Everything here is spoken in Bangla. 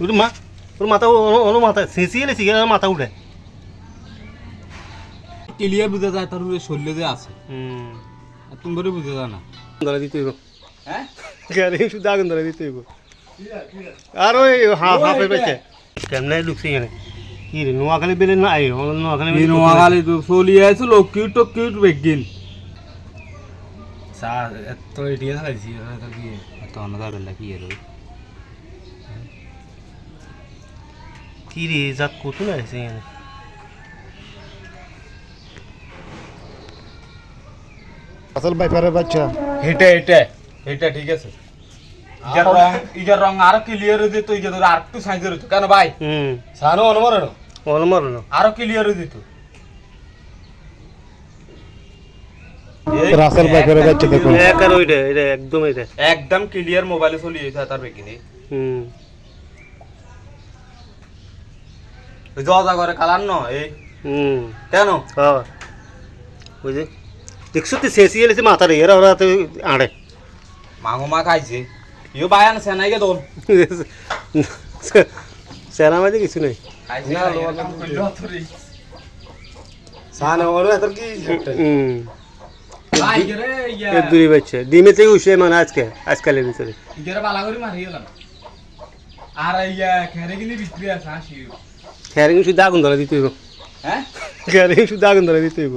ওর মা ওর মাথা ওর মাথা চেঁচিয়ে লেছি মাথা উঠে ক্লিয়ার বুঝা যায় তার উপরে শরীরে যে আছে। হুম আর তুমি বলে বুঝা যায় না? ধরে দিতে হইব হ্যাঁ গাড়ি শুধু আগুন ধরে দিতে হইব আর ওই হাফ হাফে পেছে কেমনে ঢুকছে এখানে কি রে নোয়াখালী বেলে না আই নোয়াখালী নোয়াখালী তো চলি আছে লোক কিউট তো কিউট বেগিন চা এত এটিয়ে থাকাইছি এটা কি তো অন্যদা বেলা কি এর কি রে কত না আছে এখানে আসল বাইপারের বাচ্চা হেটে হেটে হেটে ঠিক আছে ইজার রং ইজার রং আরও ক্লিয়ার হয়ে যেত ইজার আর একটু সাইজের হতো কেন ভাই হুম সানো অনুমরণ অলমর হলো আরও ক্লিয়ার হয়ে যেত রাসেল বাইপারের বাচ্চা দেখুন এক আর ওইটা এটা একদম এটা একদম ক্লিয়ার মোবাইলে চলি আছে তার বেগিনে হুম জজা করে কালার ন এই। হুম। কেন? হ্যাঁ। বুঝলি দেখছ তুই চেঁচিয়ে লেছি মাথা রে এরা ওরা তো আড়ে। মাংস মা খাইছে। ইও বায়ান সেনাই গে দোন সেরা মাঝে কিছু নেই। সানো দূরে বাচ্চা। ডিমে থেকে উঠছে মানে আজকে আজকালের ভিতরে। আর ইয়া বিক্রি আছে খেয়ারিং শুধু আগুন ধরে দিতে হইব হ্যাঁ খেয়ারিং শুধু আগুন ধরে দিতে হইব